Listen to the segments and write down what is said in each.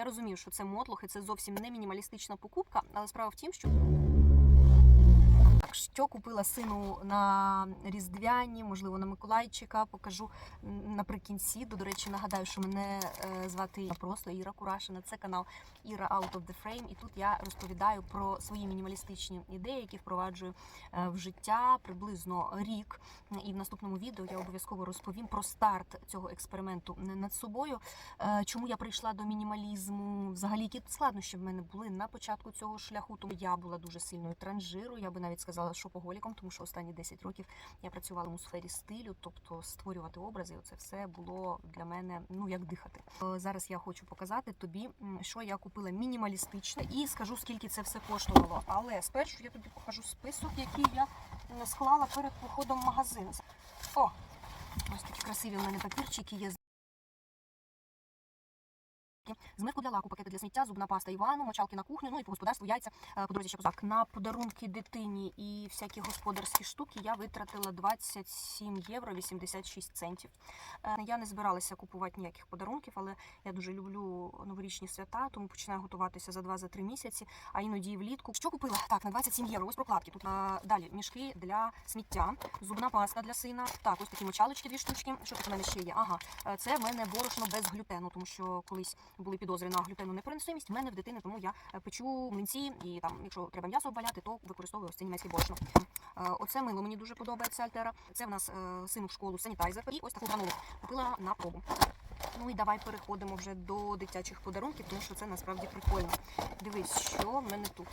Я розумію, що це мотлох і це зовсім не мінімалістична покупка, але справа в тім, що. Що купила сину на різдвяні, можливо, на Миколайчика, покажу наприкінці. До, речі, нагадаю, що мене е, звати просто Іра Курашина. Це канал Іра Out of the Frame. І тут я розповідаю про свої мінімалістичні ідеї, які впроваджую е, в життя приблизно рік. І в наступному відео я обов'язково розповім про старт цього експерименту над собою. Е, Чому я прийшла до мінімалізму? Взагалі, які складнощі в мене були на початку цього шляху. Тому я була дуже сильною транжирою. Я би навіть сказала шопоголіком, тому що останні 10 років я працювала у сфері стилю, тобто створювати образи. Це все було для мене ну як дихати. Е, Зараз я хочу показати тобі, що я купила мінімалістичне, і скажу скільки це все коштувало. Але спершу я тобі покажу список, який я склала перед походом в магазин. О, ось такі красиві в мене папірчики є. Змивку для лаку, пакети для сміття, зубна паста Івану, мочалки на кухню, ну і по господарству яйця е, по дорозі ще козак. На подарунки дитині і всякі господарські штуки я витратила 27 євро 86 центів. Е, Я не збиралася купувати ніяких подарунків, але я дуже люблю новорічні свята, тому починаю готуватися за 2-3 місяці, а іноді влітку. Що купила? Так, на 27 євро. Ось прокладки. Тут е, далі мішки для сміття, зубна паста для сина. Так, ось такі мочалочки, дві штучки. Що тут у мене ще є? Ага, це в мене борошно без глютену, тому що колись були підозри на глютену непереносимість. В мене в дитини, тому я е, печу млинці, і там, якщо треба м'ясо обваляти, то використовую ось це німецьке борошно. Е, Оце мило мені дуже подобається Альтера. Це в нас е, сину в школу санітайзер. І ось таку гранулу купила на пробу. Ну і давай переходимо вже до дитячих подарунків, тому що це насправді прикольно. Дивись, що в мене тут.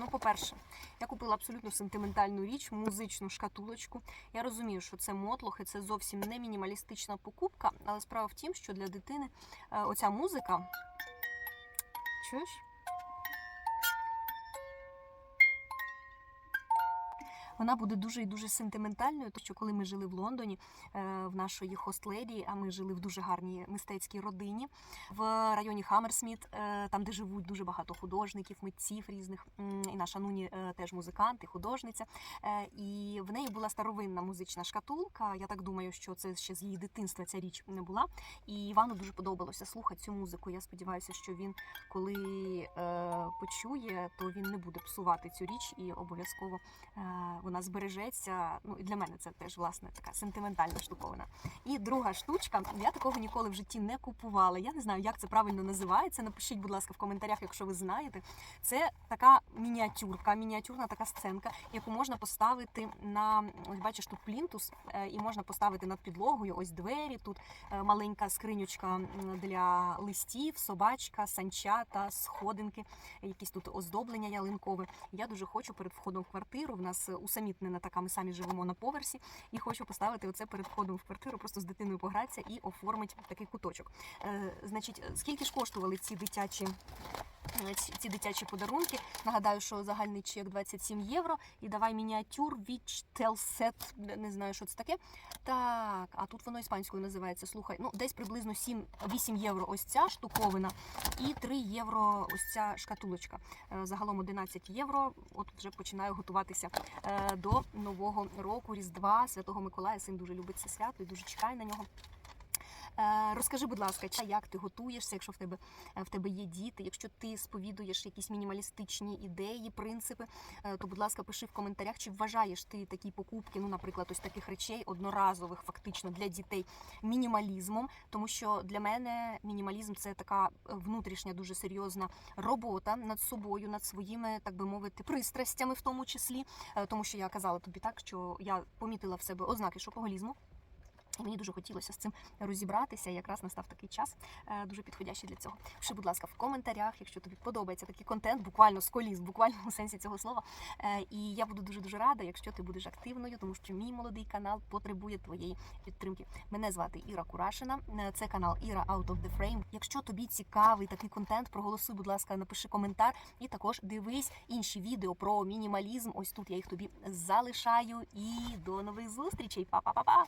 Ну, по-перше, я купила абсолютно сентиментальну річ, музичну шкатулочку. Я розумію, що це мотлох і це зовсім не мінімалістична покупка, але справа в тім, що для дитини е, оця музика. Чуєш? Вона буде дуже і дуже сентиментальною, тому що коли ми жили в Лондоні е, в нашої хостледі, а ми жили в дуже гарній мистецькій родині в районі Хаммерсміт, там де живуть дуже багато художників, митців різних. І наша Нуні е, теж музикант і художниця. Е, І в неї була старовинна музична шкатулка. Я так думаю, що це ще з її дитинства ця річ не була. І Івану дуже подобалося слухати цю музику. Я сподіваюся, що він, коли почує, то він не буде псувати цю річ і обов'язково вона збережеться. Ну і для мене це теж власне така сентиментальна штуковина. І друга штучка, я такого ніколи в житті не купувала. Я не знаю, як це правильно називається. Напишіть, будь ласка, в коментарях, якщо ви знаєте. Це така мініатюрка, мініатюрна така сценка, яку можна поставити на ось бачиш тут плінтус, е, і можна поставити над підлогою. Ось двері. Тут е, маленька скринючка для листів, собачка, санчата, сходинки, якісь тут оздоблення ялинкове. Я дуже хочу перед входом в квартиру. В нас е, усамітнена така, ми самі живемо на поверсі, і хочу поставити оце перед входом в квартиру, просто з дитиною погратися і оформити такий куточок. Е, значить, скільки ж коштували ці дитячі? Е, Ці, дитячі подарунки. Нагадаю, що загальний чек 27 євро. І давай мініатюр Tell Set. Не знаю, що це таке. Так, а тут воно іспанською називається. Слухай, ну десь приблизно 7, 8 євро ось ця штуковина, і 3 євро ось ця шкатулочка. Е, Загалом 11 євро. От вже починаю готуватися е, до нового року, Різдва, Святого Миколая. Син дуже любить це свято і дуже чекає на нього. Е, Розкажи, будь ласка, як ти готуєшся, якщо в тебе е, в тебе є діти, якщо ти сповідуєш якісь мінімалістичні ідеї, принципи, е, то будь ласка, пиши в коментарях, чи вважаєш ти такі покупки, ну, наприклад, ось таких речей одноразових, фактично для дітей мінімалізмом, тому що для мене мінімалізм це така внутрішня, дуже серйозна робота над собою, над своїми, так би мовити, пристрастями, в тому числі, тому що я казала тобі так, що я помітила в себе ознаки шопоголізму. І Мені дуже хотілося з цим розібратися. і Якраз настав такий час, е, дуже підходящий для цього. Пиши, будь ласка, в коментарях, якщо тобі подобається такий контент, буквально з коліс, буквально у сенсі цього слова. Е, І я буду дуже дуже рада, якщо ти будеш активною, тому що мій молодий канал потребує твоєї підтримки. Мене звати Іра Курашина. е, Це канал Іра Out of the Frame. Якщо тобі цікавий такий контент, проголосуй, будь ласка, напиши коментар і також дивись інші відео про мінімалізм. Ось тут я їх тобі залишаю. І до нових зустрічей. Па-па-па-па!